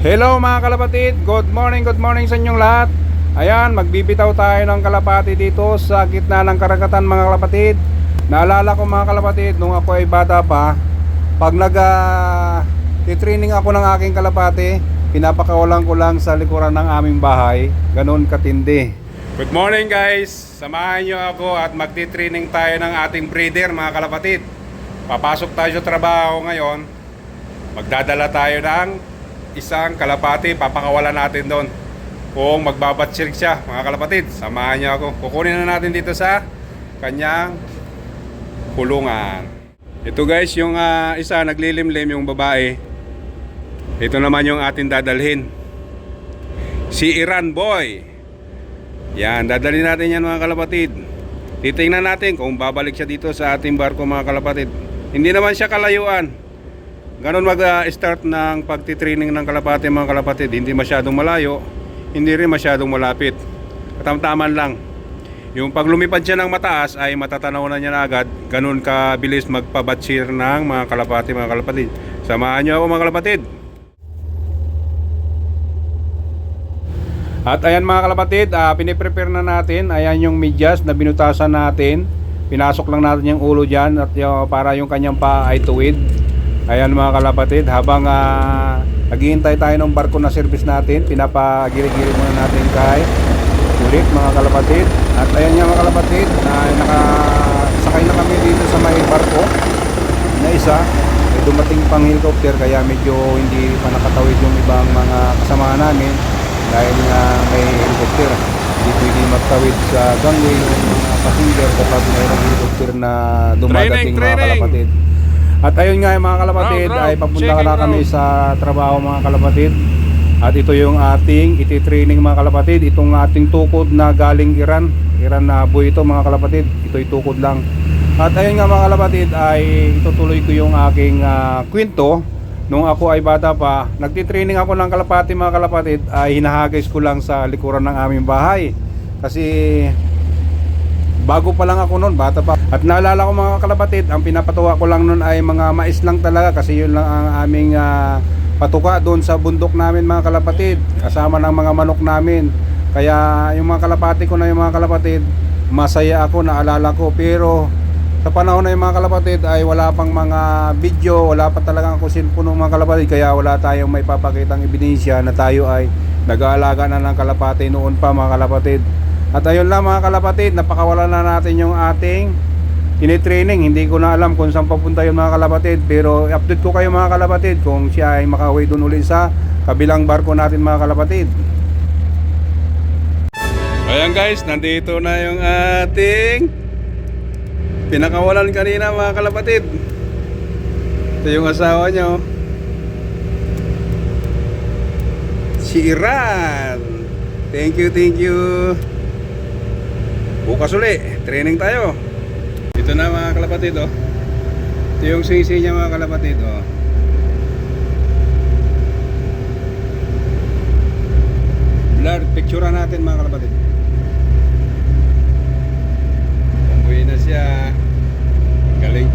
Hello mga kalapatid, good morning, good morning sa inyong lahat. Ayan, magbibitaw tayo ng kalapati dito sa gitna ng karagatan mga kalapatid. Naalala ko mga kalapatid, nung ako ay bata pa Pag nag ah, titraining ako ng aking kalapati Pinapakawalan ko lang sa likuran ng aming bahay. Ganon katindi. Good morning guys, samahan nyo ako at magtitraining tayo ng ating breeder mga kalapatid. Papasok tayo sa trabaho ngayon. Magdadala tayo ng isang kalapati, papakawalan natin doon. Kung magbabatsir siya, mga kalapatid, samahan niyo ako. Kukunin na natin dito sa kanyang kulungan. Ito guys, yung ah, isa naglilimlim yung babae. Ito naman yung atin dadalhin. Si Iran Boy. Yan, dadalhin natin yan mga kalapatid. Titingnan natin kung babalik siya dito sa ating barko mga kalapatid. Hindi naman siya kalayuan. Ganon mag-start ng pagtitraining ng kalapati mga kalapatid. Hindi masyadong malayo, hindi rin masyadong malapit. Katamtaman lang. Yung pag lumipad siya ng mataas ay matatanaw na niya na agad. Ganon kabilis magpabatsir ng mga kalapati mga kalapatid. Samahan niyo ako mga kalapatid. At ayan mga kalapatid, uh, piniprepare na natin. Ayan yung medyas na binutasan natin. Pinasok lang natin yung ulo dyan at yung, para yung kanyang pa ay tuwid. Ayan mga kalapatid, habang uh, naghihintay tayo ng barko na service natin, pinapagiri-giri muna natin kay ulit mga kalapatid. At ayan nga mga kalapatid, uh, nakasakay na kami dito sa may barko na isa. May dumating pang helicopter kaya medyo hindi pa nakatawid yung ibang mga kasamahan namin dahil nga may helicopter. Hindi pwede magtawid sa gangway yung mga passenger kapag mayroong helicopter na dumadating Training, mga training. kalapatid. At ayun nga mga kalapatid Round, round. ay papunta Checking na kami round. sa trabaho mga kalapatid. At ito yung ating ititraining mga kalapatid. Itong ating tukod na galing Iran. Iran na boy ito mga kalapatid. Ito'y tukod lang. At ayun nga mga kalapatid ay itutuloy ko yung aking ah, kwento. Nung ako ay bata pa, nagtitraining ako ng kalapati mga kalapatid ay hinahagis ko lang sa likuran ng aming bahay. Kasi Bago pa lang ako noon, bata pa. At naalala ko mga kalapatid, ang pinapatuwa ko lang noon ay mga mais lang talaga kasi yun lang ang aming ah, patuka doon sa bundok namin mga kalapatid. Kasama ng mga manok namin. Kaya yung mga kalapati ko na yung mga kalapatid, masaya ako, naalala ko. Pero sa panahon na yung mga kalapatid ay wala pang mga video, wala pa talagang ako cellphone ng mga kalapatid. Kaya wala tayong may papakitang ebidensya na tayo ay nag-aalaga na ng kalapati noon pa mga kalapatid. At ayun lang mga kalapatid, napakawalan na natin yung ating tinitraining. Hindi ko na alam kung saan papunta yung mga kalapatid. Pero update ko kayo mga kalapatid kung siya ay makauwi doon ulit sa kabilang barko natin mga kalapatid. Ayan guys, nandito na yung ating pinakawalan kanina mga kalapatid. Ito yung asawa nyo. Si Iran. Thank you, thank you bukas uli training tayo ito na mga kalapatid oh. ito yung sisi niya mga kalapatid oh. blur picture natin mga kalapatid umuwi na siya galing